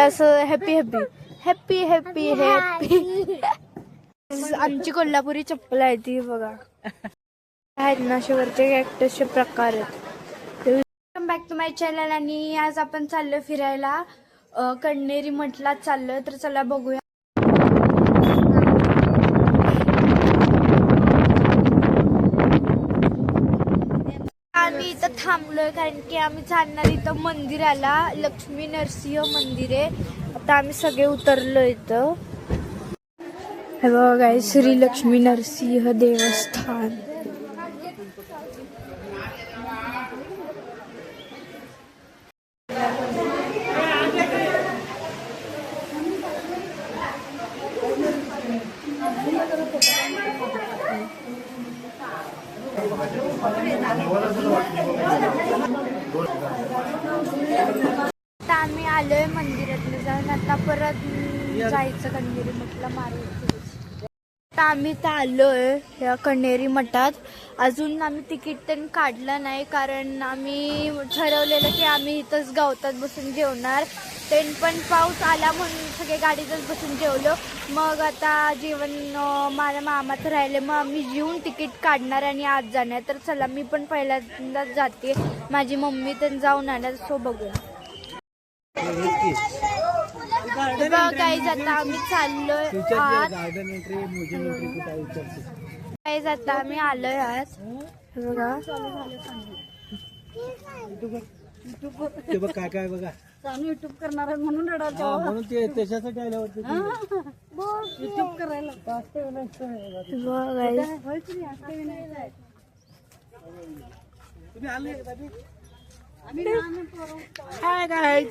असं happy happy happy happy happy आमची कोल्हापुरी चप्पल आहे ती बघा. आहेत ना असे वरचे कॅक्टसचे प्रकार आहेत. Welcome back to my channel आणि आज आपण चाललो फिरायला. अ, कण्हेरी चाललं तर चला बघूया आम्ही इथं कारण की आम्ही चालणार इथं मंदिराला. लक्ष्मी नरसिंह मंदिर आहे. आता आम्ही सगळे उतरलो इथं. हे बघा श्री लक्ष्मी नरसिंह देवस्थान. आम्ही आलोय मंदिरातनं जाऊन. आता परत जायचं कण्हेरी मठला मारून आता आम्ही तर आलोय या कण्हेरी मठात. अजून आम्ही तिकीट पण काढलं नाही कारण आम्ही ठरवलेलं की आम्ही इथंच गावतात बसून जेवणार. तेन पण पाऊस आला म्हणून सगळे गाडीतच बसून जेवलो. मग आता जेवण माझ्या मामाचं राहिले मग आम्ही जेवून तिकीट काढणार आणि आज जाणार. तर चला मी पण पहिल्यांदाच जाते. माझी मम्मी तर जाऊन आणणार सो बघूया. गाईज आता आम्ही चाललोय आहे गाईज आता आम्ही आलोय हे बघा. ते बघ काय काय बघा. युट्यूब करणार म्हणून रडायचं हा, म्हणून ते त्याच्यासाठी आल्या होते युट्यूब करायला. तुम्ही आले हाय हाय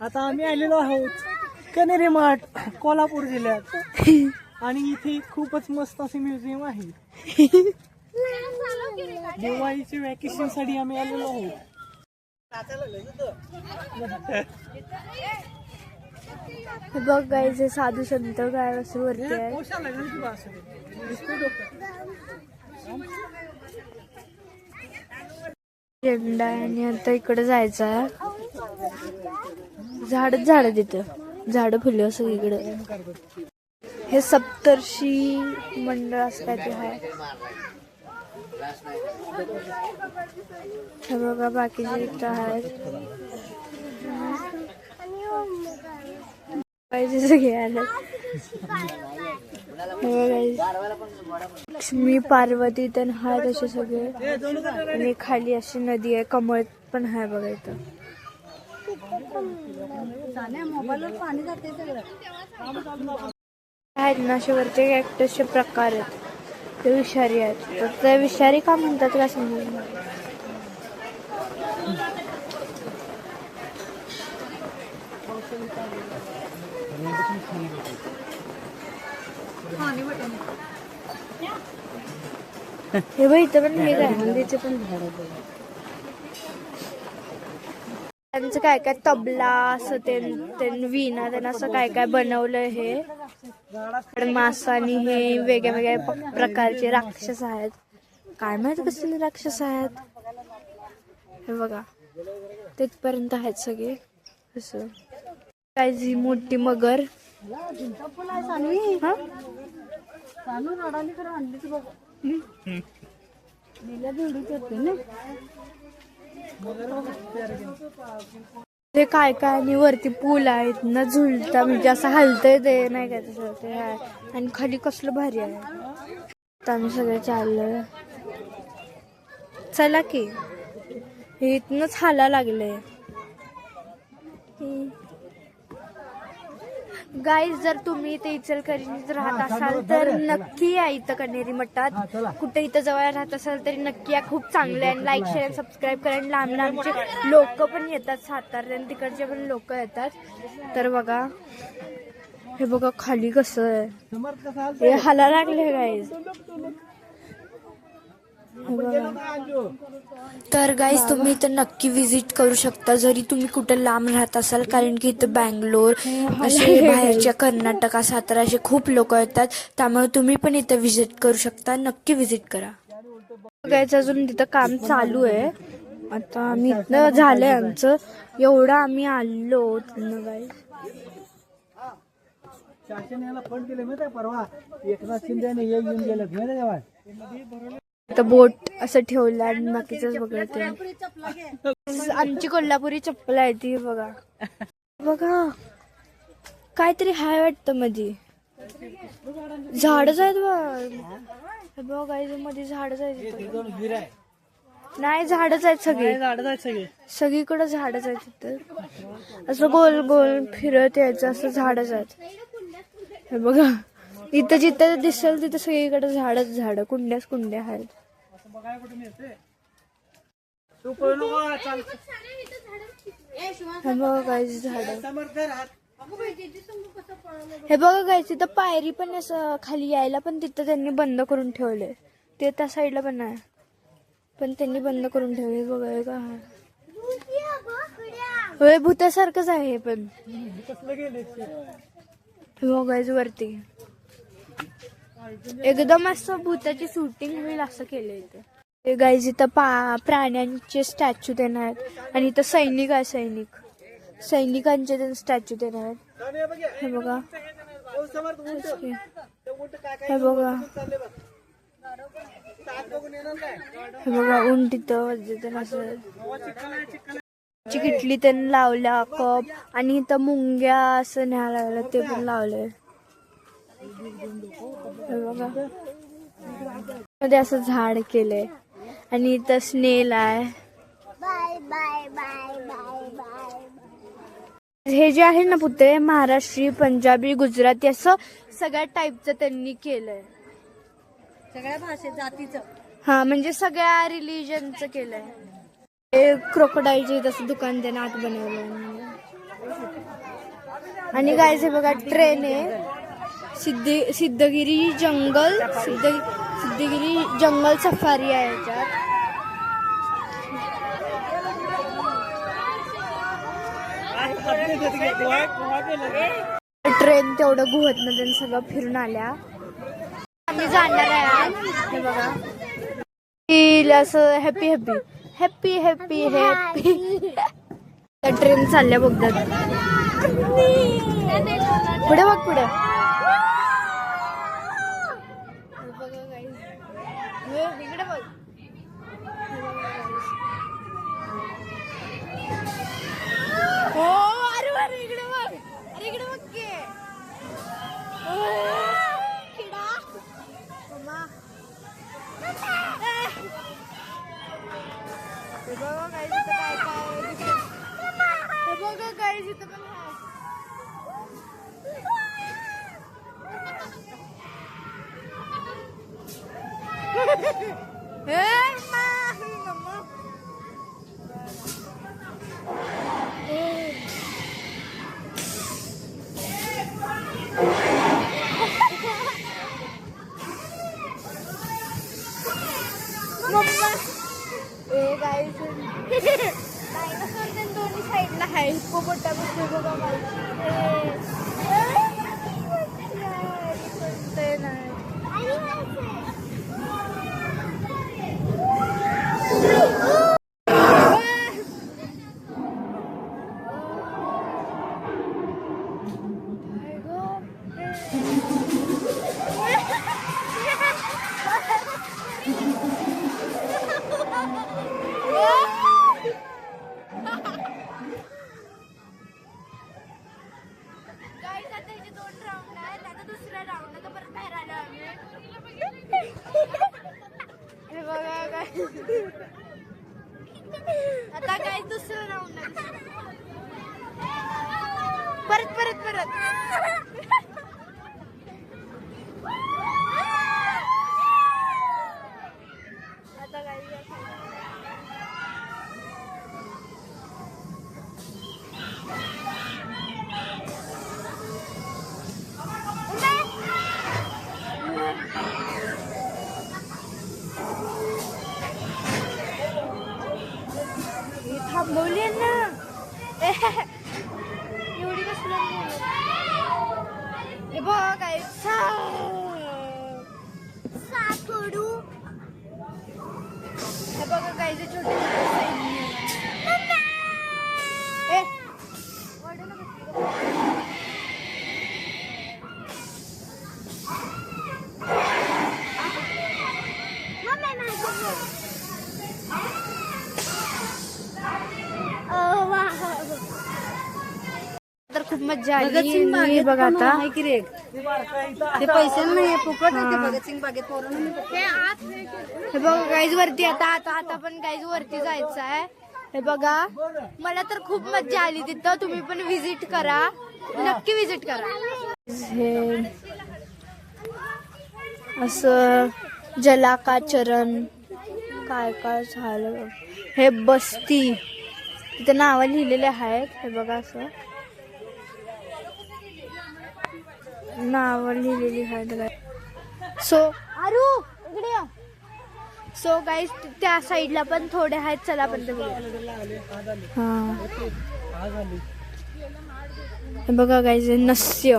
आता आम्ही आलेलो आहोत कनेरी मठ कोल्हापूर जिल्ह्यात. आणि इथे खूपच मस्त असे म्युझियम आहे. दिवाळीच्या वॅकेशनसाठी आम्ही आलेलो आहोत. बघ हे साधू संत काय असं वरती आहे. झेंडा आहे आणि आता इकडे जायचं झाडच झाड तिथं. झाड फुले असं इकडे हे सप्तर्षी मंडळ असं काय ते आहे. हे बघा बाकीचे इथं आहेत. पाहिजे सगळे आले लक्ष्मी पार्वती तर आहेत असे सगळे. आणि खाली अशी नदी आहे कमळ पण आहे बघा इथं. आहेत ना असे वरचे कॅक्टसचे प्रकार आहेत. ते विषारी आहेत. तर ते विषारी का म्हणतात का समजून हे बघ इथं पण हे काय पण झाड त्यांचं काय काय तबला असं ते विना त्यांना असं काय काय बनवलं हे. मासानी हे वेगळ्या वेगळ्या प्रकारचे राक्षस आहेत. काय माहीत कसले राक्षस आहेत. हे बघा तिथपर्यंत आहेत सगळे. असं. काय जी मोठी मगर. हा? रडाली तर आणलीच दिल्या होते ना. ते काय काय आणि वरती पूल आहेत न झुलता म्हणजे असं हलतंय ते नाही काय तसं ते आहे आणि खाली कसलं भारी आहे. आता आम्ही सगळं चाललं चला की. हे इथनच हाला लागले गाईज जर तुम्ही इथे इचलकरंजीत राहत असाल तर नक्की या इथं कण्हेरी मठात. कुठे इथं जवळ राहत असाल तरी नक्की या. खूप चांगले आहे. लाईक शेअर सबस्क्राईब करा. आणि लांब लांबचे लोक पण येतात सातारा आणि तिकडचे पण लोक येतात. तर बघा हे बघा खाली कसं आहे? हे हाला लागले गाईज तर गाईज तुम्ही इथं नक्की विजिट करू शकता. जरी तुम्ही कुठं लांब राहत असाल कारण की इथं बँगलोर असे बाहेरच्या कर्नाटका सातारा असे खूप लोक येतात. त्यामुळे तुम्ही पण इथं विजिट करू शकता. नक्की विजिट करा. गाईज अजून तिथं काम चालू आहे. आता आम्ही इथनं झालंय आमचं. एवढं आम्ही आलो तिथनं काय शासन याला फंड दिले माहिती परवा एकनाथ शिंदेने हे येऊन गेलं माहिती बोट असं ठेवलं आणि बाकीच बघा ते. आमची कोल्हापुरी चप्पल आहे ती बघा. बघा. काहीतरी हाय वाटतं मध्ये झाडच आहेत बघ. मध्ये झाडच आहेत नाही झाडच आहेत सगळी. झाडं आहेत सगळे. सगळीकडे झाडच आहेत तिथं असं गोल गोल फिरत यायचं असं झाडच आहेत. हे बघा. इथं जिथं दिसेल तिथं सगळीकडे झाडच झाड. कुंड्याच कुंड्या आहेत. बघायला कुठे मिळते तू पळू नको चाल. हे बघा झाड राहत हे बघा काय तिथं पायरी पण असं खाली यायला पण तिथं त्यांनी बंद करून ठेवले ते त्या साईडला पण आहे. पण त्यांनी बंद करून ठेवले बघा हे का होय भूतासारखंच आहे हे पण. कसलं गेले हे बघायचं वरती. एकदम असं भूताची शूटिंग होईल असं केलं ते. गाईज इथं पा प्राण्यांचे स्टॅच्यू देणार आहेत. आणि इथं सैनिक आहे सैनिक. सैनिकांचे ते स्टॅच्यू देणार आहेत. हे बघा. हे बघा. हे बघा उंट इथं वाजत असं. ची किटली त्यांनी लावल्या कप. आणि इथं मुंग्या असं न्यायला लागलं ते पण लावलंय. मध्ये असं झाड केलंय. आणि इथं स्नेल आहे. हे जे आहे ना पुतळे महाराष्ट्री पंजाबी गुजराती असं सगळ्या टाईपचं त्यांनी केलंय. सगळ्या भाषेत जातीचं. हा म्हणजे सगळ्या रिलीजनचं केलंय. हे क्रोकोडाईलचे तसं दुकान त्याने आत बनवलं आणि काय हे बघा ट्रेन आहे. सिद्धी सिद्धगिरी जंगल सिद्ध सिद्धगिरी जंगल सफारी आहे याच्यात. ट्रेन तेवढं गुहत मध्ये सगळं फिरून आल्या. आम्ही जाणार आहे आज. हे बघा. फील असं happy happy happy happy happy train चालल्या बघतात. पुढे बघ पुढे. इकडे बघ हो अरे अरे इकडे बघ अरे इकडे बघ की ओ, किडा मम्मा हे बघा काय तिथं काय काय आहे तिथे. हे बघा काय तिथं पण आहे. हे मा, मम्मा. मम्मा ए गाईस डायनासोर ते दोन्ही साईडला आहे हिप्पोपोटामस हे बघा गाईस आता इथे दोन राऊंड आहेत. आता राऊंड आता परत बाहेर आलो आम्ही. हे बघा काय. आता काय दुसरं राऊंड परत परत परत. मी थांबवली ना एवढी कसलं हे बघ काय साकडू हे बघा काय जे छोटे छोटे सैन्य खूप मजा आली. बागेत बघा आता. आहे की रे? ते पैसे नाही फुकट आहे ते भगतसिंग बागेत पोरांना. हे बघा गाईज वरती आता आता आता पण गाईज वरती जायचं आहे. हे बघा मला तर खूप मजा आली तिथं. तुम्ही पण विजिट करा. नक्की विजिट करा. हे असं जलाकाचरण काय काय झालं. हे बस्ती. तिथे नावं लिहिलेले आहेत. हे बघा असं. नावं लिहिलेली आहेत सो आरू इकडे सो गाईज त्या साईडला पण थोडे आहेत. चला पण ते हा. हे बघा गाईज नस्य.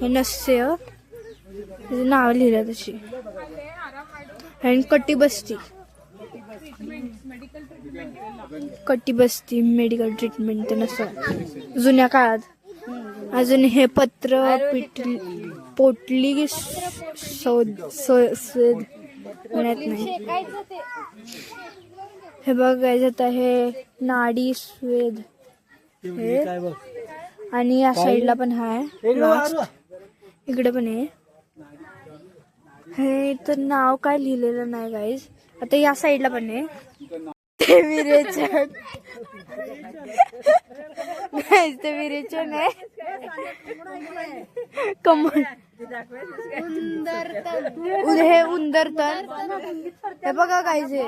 हे नस्य. नाव लिहिलं तशी. आणि कट्टी बस्ती. कट्टी बस्ती मेडिकल ट्रीटमेंट ते नसतं जुन्या काळात. अजून हे पत्र पिटली पोटली स्वेद म्हणत नाही हे बघायचं आता हे नाडी स्वेद. हे? काय बघ. आणि या साईडला पण हाय इकडे Last. आरू. इकडे पण आहे हे तर नाव काय लिहिलेलं नाही गाईज आता या साईडला पण आहे ते विरेचन Guys, ते विरेचन आहे हे उंदरतन हे बघा काय हे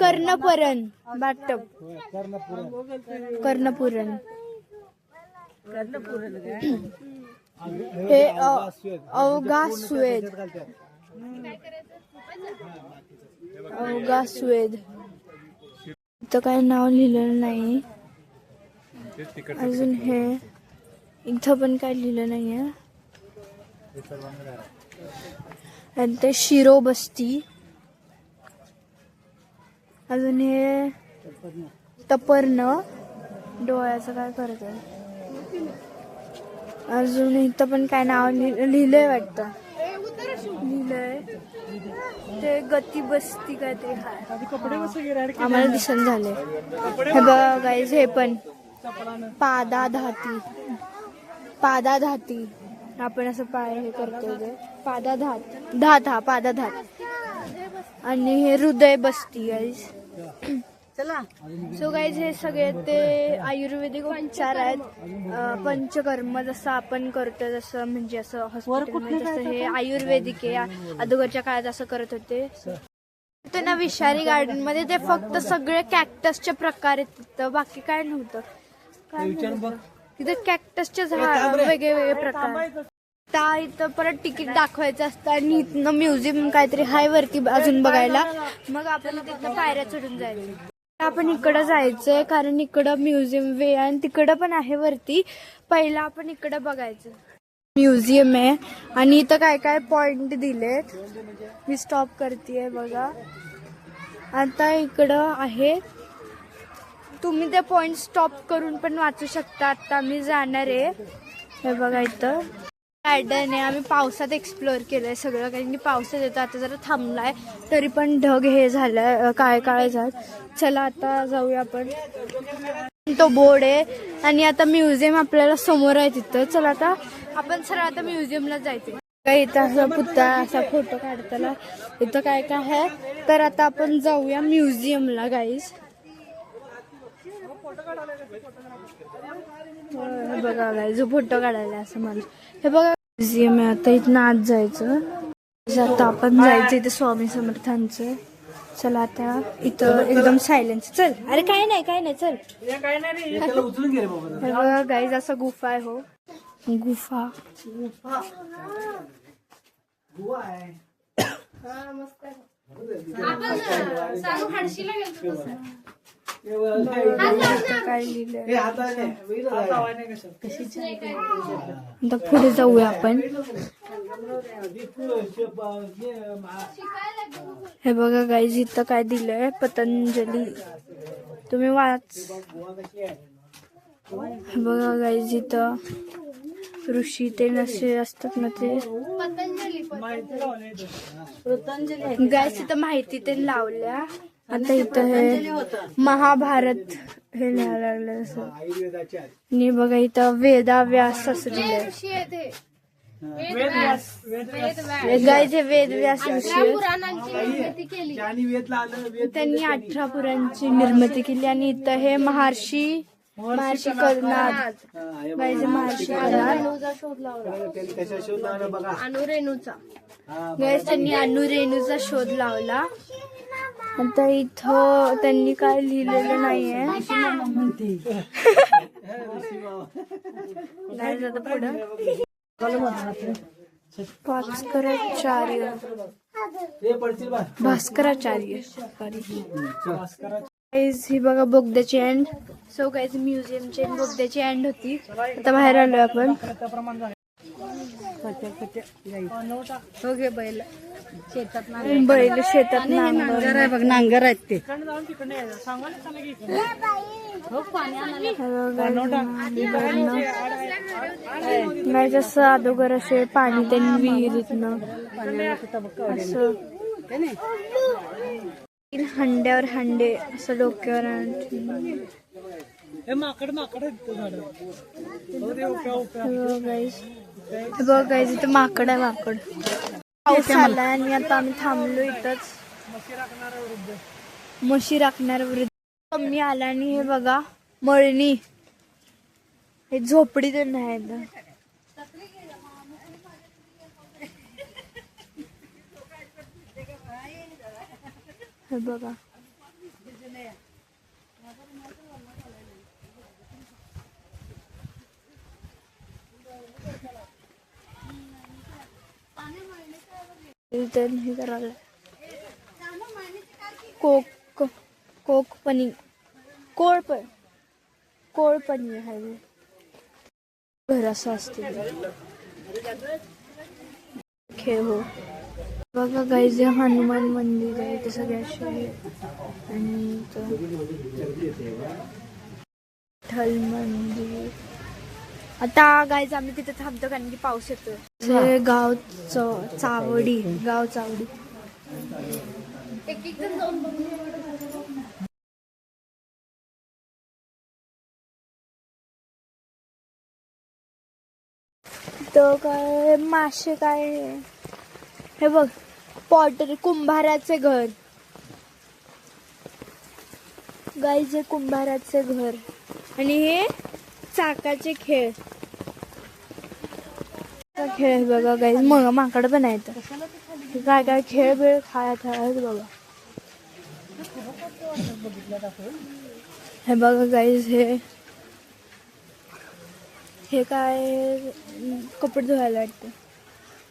कर्णपरण बाटप कर्णपुरण हे अ- अवघा स्वेद अवघा स्वेद इथं काय नाव लिहिलेलं नाही अजून हे. इथं पण काय लिहिलं नाहीये. आणि ते शिरो बस्ती. अजून हे तपर्ण. डोळ्याचं काय करत अजून इथं पण काय नाव लिह- लिहिलंय वाटतं. लिहिलंय. ते गती बसती कसं गिराड आम्हाला दिसन झाले. हे बघा गाईज हे पण. पादा धाती. पादा धाती. आपण असं पाय हे करतो ते पादा धात. धात हा पादा धात. आणि हे हृदय बसती गाईज चला. सो गाईज हे सगळे ते आयुर्वेदिक उपचार आहेत. पंचकर्म जसं आपण करतो जसं म्हणजे असं हॉस्पिटल तसं हे आयुर्वेदिक आहे. अगोदरच्या काळात असं करत होते. ते ना विषारी गार्डनमध्ये ते फक्त सगळे कॅक्टसचे प्रकार आहेत तिथं. बाकी काय नव्हतं. काय. तिथे कॅक्टसचे झाड वेगळे वेगळे प्रकार. त्या इथं परत तिकीट दाखवायचं असतं आणि इथनं म्युझियम काहीतरी हाय वरती अजून बघायला. मग आपण तिथनं पायऱ्या चढून जायचं. आपण इकडं जायचंय कारण इकडं म्युझियम वे आणि तिकडं पण आहे वरती. पहिला आपण इकडं बघायचं. म्युझियम आहे आणि इथं काय काय पॉइंट दिलेत. मी स्टॉप करते बघा. आता इकडं आहे. तुम्ही ते पॉइंट स्टॉप करून पण वाचू शकता. आता मी जाणार आहे. हे बघा इथं. गार्डन आहे. आम्ही पावसात एक्सप्लोअर केलंय सगळं कारण की पावसात येतो. आता जरा थांबलाय तरी पण ढग हे झालंय काय काय झालं. झाड चला आता जाऊया आपण. तो बोर्ड आहे आणि आता म्युझियम आपल्याला समोर आहे तिथं. चला आता आपण सरळ आता म्युझियमला जायचं. काय इथं असा पुतळा असा फोटो काढताना इथं काय काय आहे. तर आता आपण जाऊया म्युझियमला गाईज हे बघा गाईज फोटो काढायला असं मला हे बघा म्युझियम आहे आता इथनं आत जायचं आता आपण जायचं इथे स्वामी समर्थांचं. चला आता इथं एकदम सायलेन्स चल. अरे काय नाही काय नाही चल. काय नाही हे बघा गाईज असं गुफा आहे हो. गुफा. आहे. हे आता पुढे जाऊया आपण. हे बघा गाईज इथं काय दिलंय? पतंजली. तुम्ही वाच. हे बघा गाईज इथं ऋषी ते नसे असतात ना ते. पतंजली गाईज इथं माहिती ते लावल्या. आता इथं हे महाभारत हे लिहायला लागलं असं. आणि बघा इथं वेदा व्यास असं. लिहिलंय गायचे वेद व्यास ऋषी त्यांनी अठरा पुरांची निर्मिती केली. आणि इथं हे महर्षी महर्षी कर्नाद गायचे महर्षी कर्नाद अनुरेणूचा हा गाईज त्यांनी अनुरेणूचा शोध लावला. आता इथं त्यांनी काय लिहिलेलं नाहीये. नाही पुढं. भास्कराचार्य. भास्कराचार्य. गाईज ही बघा बोगद्याची एंड सो गाईज म्युझियमची बोगद्याची एंड होती. आता बाहेर आलो आपण. हो घे बैल. शेतात बैल शेतात नांगर आहे. बघ नांगर आहेत ते. नाही जसं अगोदर असे पाणी त्यांनी विहिरीतनं असं. तीन हंड्यावर हंडे असं डोक्यावर हे माकड माकड बघ. हे गाईज इथं माकड आहे माकड. पाऊस आला आणि आता आम्ही थांबलो इथंच. म्हशी राखणार वृद्ध. कमी आला आणि हे बघा मळणी. हे झोपडीतून नाही एकदम हे बघा इथं हे करायला कोक कोक पनीर। कोळ पण कोळ पनीर आहे घर असं असते खेळ हो। बघा गाई जे हनुमान मंदिर आहे ते सगळे असे आणि इथं विठ्ठल मंदिर। आता गायचं आम्ही तिथे थांबतो कारण की पाऊस येतोय. हे. गाव चावडी गाव चावडी. तर काय मासे काय? हे बघ पॉटरी कुंभाराचे घर. गाईचे कुंभाराचे घर. आणि हे चाकाचे खेळ. खेळ बघा गाईज मग माकड पण आहेत. काय काय खेळ बिळ खाय खेळायच बघा. हे बघा गाईज हे. हे काय कपडे धुवायला वाटतं.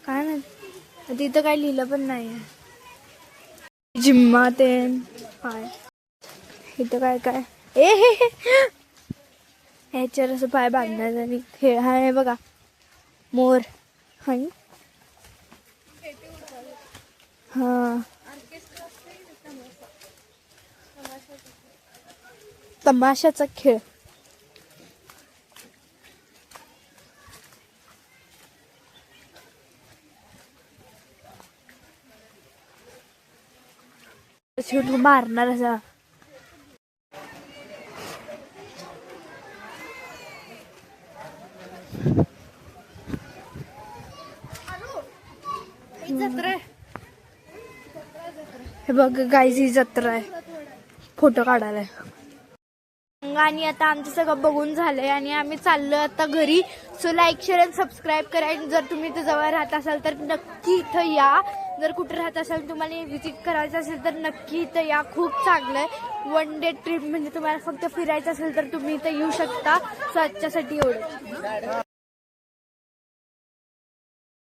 काय नाही तिथं काय लिहिलं पण नाही आहे जिम्मा ते काय? इथं काय काय? ए हे. ह्याच्यावर असं पाय बांधणार आणि खेळ हा आहे बघा. मोर. हा. तमाशाचा खेळ. शेवटी मारणार असा. हे बघ गाईज ही जत्रा आहे. फोटो काढायला आणि आता आमचं सगळं बघून झालंय आणि आम्ही चाललो आता घरी. सो लाईक शेअर आणि सबस्क्राईब करा. आणि जर तुम्ही इथं जवळ राहत असाल तर नक्की इथं या. जर कुठे राहत असाल तुम्हाला व्हिजिट करायचं असेल तर नक्की इथं या. खूप चांगलं आहे. वन डे ट्रिप म्हणजे तुम्हाला फक्त फिरायचं असेल तर तुम्ही इथं येऊ शकता. सो आजच्यासाठी एवढं.